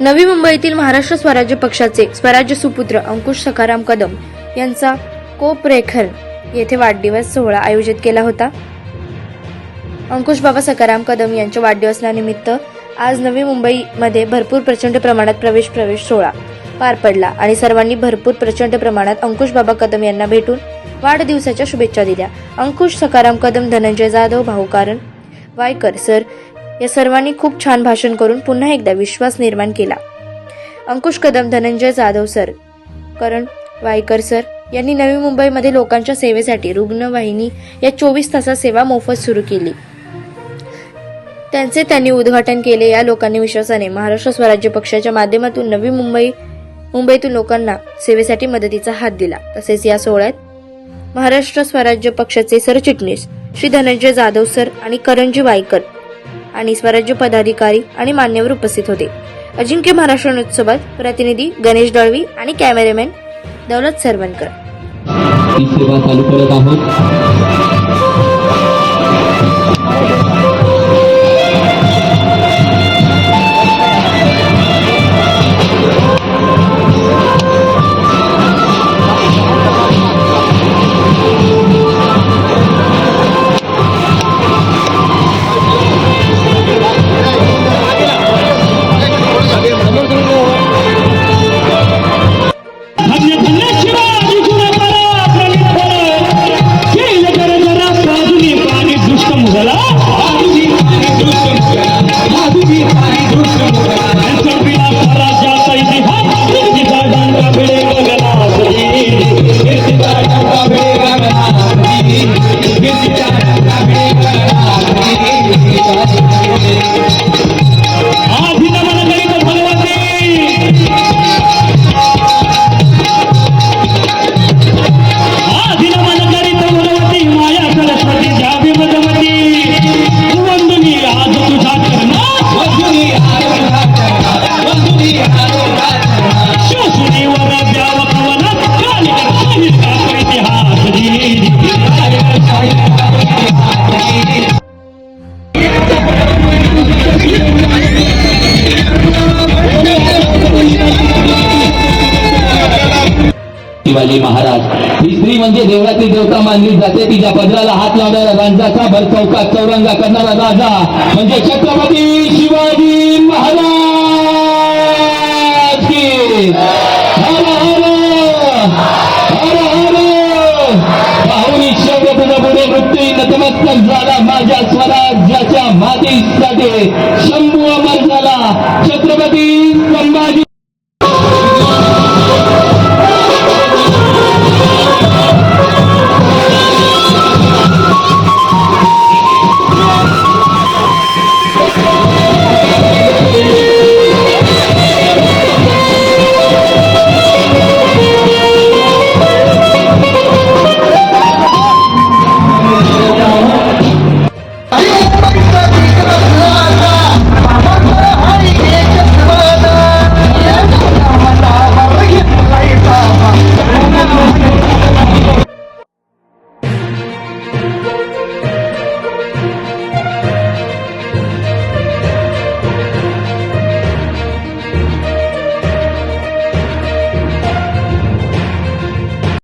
नवी मुंबईतील महाराष्ट्र स्वराज्य पक्षाचे स्वराज्य सुपुत्र अंकुश सखाराम कदम यांचा कोपरेखर येथे वाढदिवस सोहळा आयोजित केला होता. अंकुश बाबा सखाराम कदम यांच्या वाढदिवसानिमित्त आज नवी मुंबईमध्ये भरपूर प्रचंड प्रमाणात प्रवेश प्रवेश सोहळा पार पडला आणि सर्वांनी भरपूर प्रचंड प्रमाणात अंकुश बाबा कदम यांना भेटून वाढदिवसाच्या शुभेच्छा दिल्या. अंकुश सखाराम कदम धनंजय जाधव भाऊकारण वायकर सर या सर्वांनी खूप छान भाषण करून पुन्हा एकदा विश्वास निर्माण केला. अंकुश कदम धनंजय जाधव सर करण वायकर सर यांनी नवी मुंबईमध्ये लोकांच्या सेवेसाठी रुग्णवाहिनी या चोवीस तासात सेवा मोफत सुरू केली. त्यांचे त्यांनी उद्घाटन केले. या लोकांनी विश्वासाने महाराष्ट्र स्वराज्य पक्षाच्या माध्यमातून नवी मुंबई मुंबईतून लोकांना सेवेसाठी मदतीचा हात दिला. तसेच या सोहळ्यात महाराष्ट्र स्वराज्य पक्षाचे सरचिटणीस श्री धनंजय जाधव सर आणि करंजी वायकर आणि स्वराज्य पदाधिकारी आणि मान्यवर उपस्थित होते. अजिंक्य महाराष्ट्र उत्सवात प्रतिनिधी गणेश दळवी आणि कॅमेरामॅन दौलत सरवणकर. शिवाजी महाराज ही स्त्री म्हणजे देवळातली देवता मानली जाते. तिच्या पदराला हात लावणारा राजाचा भर चौकात चौरंगा करणारा राजा म्हणजे छत्रपती शिवाजी Christ